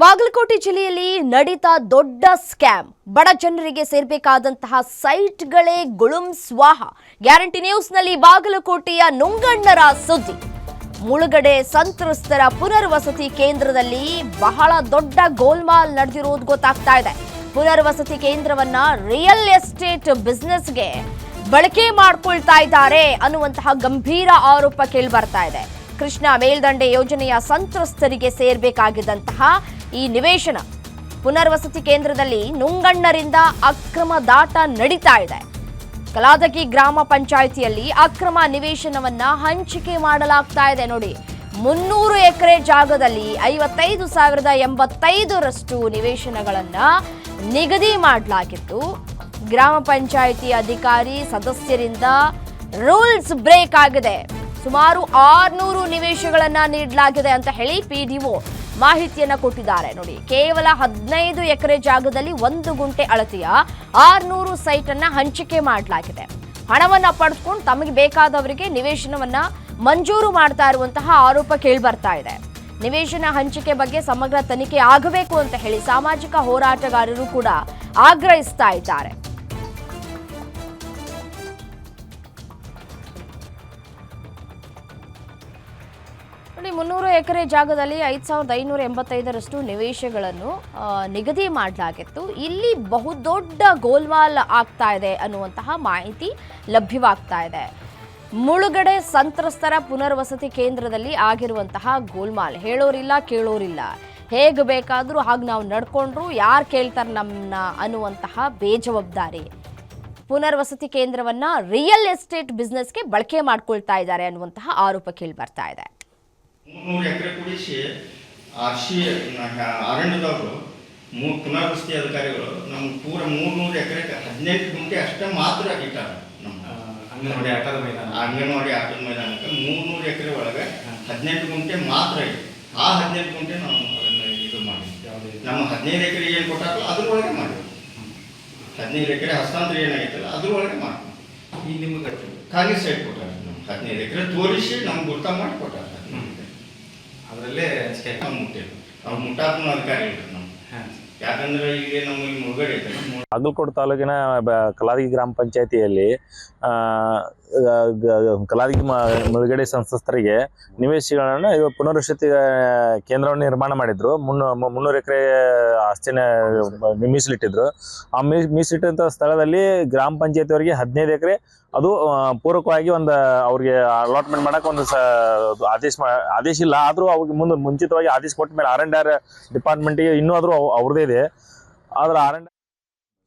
ಬಾಗಲಕೋಟೆ ಜಿಲ್ಲೆಯಲ್ಲಿ ನಡೀತಾ ದೊಡ್ಡ ಸ್ಕ್ಯಾಮ್. ಬಡ ಜನರಿಗೆ ಸೇರ್ಬೇಕಾದಂತಹ ಸೈಟ್ಗಳೇ ಗುಳುಂ ಸ್ವಾಹ. ಗ್ಯಾರಂಟಿ ನ್ಯೂಸ್ನಲ್ಲಿ ಬಾಗಲಕೋಟೆಯ ನುಂಗಣ್ಣರ ಸುದ್ದಿ. ಮುಳುಗಡೆ ಸಂತ್ರಸ್ತರ ಪುನರ್ವಸತಿ ಕೇಂದ್ರದಲ್ಲಿ ಬಹಳ ದೊಡ್ಡ ಗೋಲ್ಮಾಲ್ ನಡೆದಿರುವುದು ಗೊತ್ತಾಗ್ತಾ ಇದೆ. ಪುನರ್ವಸತಿ ಕೇಂದ್ರವನ್ನ ರಿಯಲ್ ಎಸ್ಟೇಟ್ ಬಿಸ್ನೆಸ್ಗೆ ಬಳಕೆ ಮಾಡ್ಕೊಳ್ತಾ ಇದ್ದಾರೆ ಅನ್ನುವಂತಹ ಗಂಭೀರ ಆರೋಪ ಕೇಳಿಬರ್ತಾ ಇದೆ. ಕೃಷ್ಣ ಮೇಲ್ದಂಡೆ ಯೋಜನೆಯ ಸಂತ್ರಸ್ತರಿಗೆ ಸೇರ್ಬೇಕಾಗಿದ್ದಂತಹ ಈ ನಿವೇಶನ. ಪುನರ್ವಸತಿ ಕೇಂದ್ರದಲ್ಲಿ ನುಂಗಣ್ಣರಿಂದ ಅಕ್ರಮ ದಾಟ ನಡೀತಾ ಇದೆ. ಕಲಾದಗಿ ಗ್ರಾಮ ಪಂಚಾಯಿತಿಯಲ್ಲಿ ಅಕ್ರಮ ನಿವೇಶನವನ್ನ ಹಂಚಿಕೆ ಮಾಡಲಾಗ್ತಾ ಇದೆ ನೋಡಿ. ಮುನ್ನೂರು ಎಕರೆ ಜಾಗದಲ್ಲಿ ಐವತ್ತೈದು ಸಾವಿರದ ಎಂಬತ್ತೈದರಷ್ಟು ನಿವೇಶನಗಳನ್ನ ನಿಗದಿ ಮಾಡಲಾಗಿತ್ತು. ಗ್ರಾಮ ಪಂಚಾಯಿತಿ ಅಧಿಕಾರಿ ಸದಸ್ಯರಿಂದ ರೂಲ್ಸ್ ಬ್ರೇಕ್ ಆಗಿದೆ. ಸುಮಾರು ಆರ್ನೂರು ನಿವೇಶಗಳನ್ನ ನೀಡಲಾಗಿದೆ ಅಂತ ಹೇಳಿ ಪಿಡಿಒ ಮಾಹಿತಿಯನ್ನ ಕೊಟ್ಟಿದ್ದಾರೆ. ನೋಡಿ, ಕೇವಲ ಹದಿನೈದು ಎಕರೆ ಜಾಗದಲ್ಲಿ ಒಂದು ಗುಂಟೆ ಅಳತೆಯ ಆರ್ನೂರು ಸೈಟ್ ಅನ್ನ ಹಂಚಿಕೆ ಮಾಡಲಾಗಿದೆ. ಹಣವನ್ನ ಪಡೆದುಕೊಂಡು ತಮಗೆ ಬೇಕಾದವರಿಗೆ ನಿವೇಶನವನ್ನ ಮಂಜೂರು ಮಾಡ್ತಾ ಇರುವಂತಹ ಆರೋಪ ಕೇಳಿಬರ್ತಾ ಇದೆ. ನಿವೇಶನ ಹಂಚಿಕೆ ಬಗ್ಗೆ ಸಮಗ್ರ ತನಿಖೆ ಆಗಬೇಕು ಅಂತ ಹೇಳಿ ಸಾಮಾಜಿಕ ಹೋರಾಟಗಾರರು ಕೂಡ ಆಗ್ರಹಿಸ್ತಾ ಇದ್ದಾರೆ. ನೋಡಿ, ಮುನ್ನೂರು ಎಕರೆ ಜಾಗದಲ್ಲಿ ಐದು ಸಾವಿರದ ಐನೂರ ಎಂಬತ್ತೈದರಷ್ಟು ನಿವೇಶಗಳನ್ನು ನಿಗದಿ ಮಾಡಲಾಗಿತ್ತು. ಇಲ್ಲಿ ಬಹುದೊಡ್ಡ ಗೋಲ್ವಾಲ್ ಆಗ್ತಾ ಇದೆ ಅನ್ನುವಂತಹ ಮಾಹಿತಿ ಲಭ್ಯವಾಗ್ತಾ ಇದೆ. ಮುಳುಗಡೆ ಸಂತ್ರಸ್ತರ ಪುನರ್ವಸತಿ ಕೇಂದ್ರದಲ್ಲಿ ಆಗಿರುವಂತಹ ಗೋಲ್ಮಾಲ್. ಹೇಳೋರಿಲ್ಲ, ಕೇಳೋರಿಲ್ಲ. ಹೇಗೆ ಬೇಕಾದರೂ ಹಾಗೆ ನಾವು ನಡ್ಕೊಂಡ್ರು, ಯಾರು ಕೇಳ್ತಾರೆ ನಮ್ಮನ್ನ ಅನ್ನುವಂತಹ ಬೇಜವಾಬ್ದಾರಿ. ಪುನರ್ವಸತಿ ಕೇಂದ್ರವನ್ನು ರಿಯಲ್ ಎಸ್ಟೇಟ್ ಬಿಸ್ನೆಸ್ಗೆ ಬಳಕೆ ಮಾಡ್ಕೊಳ್ತಾ ಇದ್ದಾರೆ ಅನ್ನುವಂತಹ ಆರೋಪ ಕೇಳಿ ಬರ್ತಾ ಇದೆ. ಮೂರ್ನೂರು ಎಕರೆ ಕೂಡಿಸಿ ಆರ್ ಸಿ ಅರಣ್ಯದವರು ಮೂರು ಪುನರ್ವಸತಿ ಅಧಿಕಾರಿಗಳು ನಮ್ಮ ಪೂರ ಮೂರ್ನೂರು ಎಕರೆ ಹದಿನೆಂಟು ಗುಂಟೆ ಅಷ್ಟೇ ಮಾತ್ರ ಇಟ್ಟಾರ ನಮ್ಮ ಅಂಗನವಾಡಿ ಆಟದ ಮೈದಾನ. ಅಂಗನವಾಡಿ ಆಟದ ಮೈದಾನಕ್ಕೆ ಮೂರ್ನೂರು ಎಕರೆ ಒಳಗೆ ಹದಿನೆಂಟು ಗುಂಟೆ ಮಾತ್ರ ಇದೆ. ಆ ಹದಿನೆಂಟು ಗುಂಟೆ ನಾವು ಇದು ಮಾಡಿ ನಮ್ಮ ಹದಿನೈದು ಎಕರೆ ಏನು ಕೊಟ್ಟಾರಲ್ಲ ಅದ್ರೊಳಗೆ ಮಾಡಿ ಹದಿನೈದು ಎಕರೆ ಹಸ್ತಾಂತರ ಏನಾಗೈತಲ್ಲ ಅದ್ರೊಳಗೆ ಮಾಡಿ ಈಗ ನಿಮ್ಗೆ ಖಾಲಿ ಸೈಟ್ ಕೊಟ್ಟಾರ ನಮ್ಮ ಹದಿನೈದು ಎಕರೆ ತೋರಿಸಿ ನಮ್ಗೆ ಗುರ್ತ ಮಾಡಿ ಕೊಟ್ಟಾರ. ಅದರಲ್ಲೇ ಮುಟ್ಟಿಲ್ಲ ಅವ್ರು ಮುಟ್ಟಾತ್ಮ ಅಧಿಕಾರಿ ಇಲ್ರಿ ಯಾಕಂದ್ರೆ ಇಲ್ಲಿ ಮುಳುಗಡೆ ಐತೆ ಬಾಗಲಕೋಟೆ ತಾಲೂಕಿನ ಕಲಾದಿ ಕಲಾದಗಿ ಗ್ರಾಮ ಪಂಚಾಯತಿಯಲ್ಲಿ ಮ- ಮುಳುಗಡೆ ಸಂತ್ರಸ್ತರಿಗೆ ನಿವೇಶಗಳನ್ನು ಇದು ಪುನರ್ವಸತಿ ಕೇಂದ್ರವನ್ನು ನಿರ್ಮಾಣ ಮಾಡಿದ್ರು. ಮುನ್ನೂ ಮುನ್ನೂರು ಎಕರೆ ಆಸ್ತಿನ ಮೀಸಲಿಟ್ಟಿದ್ರು. ಆ ಮೀಸಲಿಟ್ಟಂಥ ಸ್ಥಳದಲ್ಲಿ ಗ್ರಾಮ ಪಂಚಾಯತಿಯವರಿಗೆ ಹದಿನೈದು ಎಕರೆ ಅದು ಪೂರಕವಾಗಿ ಒಂದು, ಅವ್ರಿಗೆ ಅಲಾಟ್ಮೆಂಟ್ ಮಾಡಕ್ಕೆ ಒಂದು ಸ, ಆದೇಶ ಆದೇಶ ಇಲ್ಲ. ಆದರೂ ಅವ್ರಿಗೆ ಮುಂದೆ ಮುಂಚಿತವಾಗಿ ಆದೇಶ ಕೊಟ್ಟ ಮೇಲೆ ಆರ್ ಆರ್ ಡಿಪಾರ್ಟ್ಮೆಂಟಿಗೆ ಇನ್ನೂ ಆದರೂ ಅವ್ರದ್ದೇ ಇದೆ. ಆದ್ರೆ ಆರ್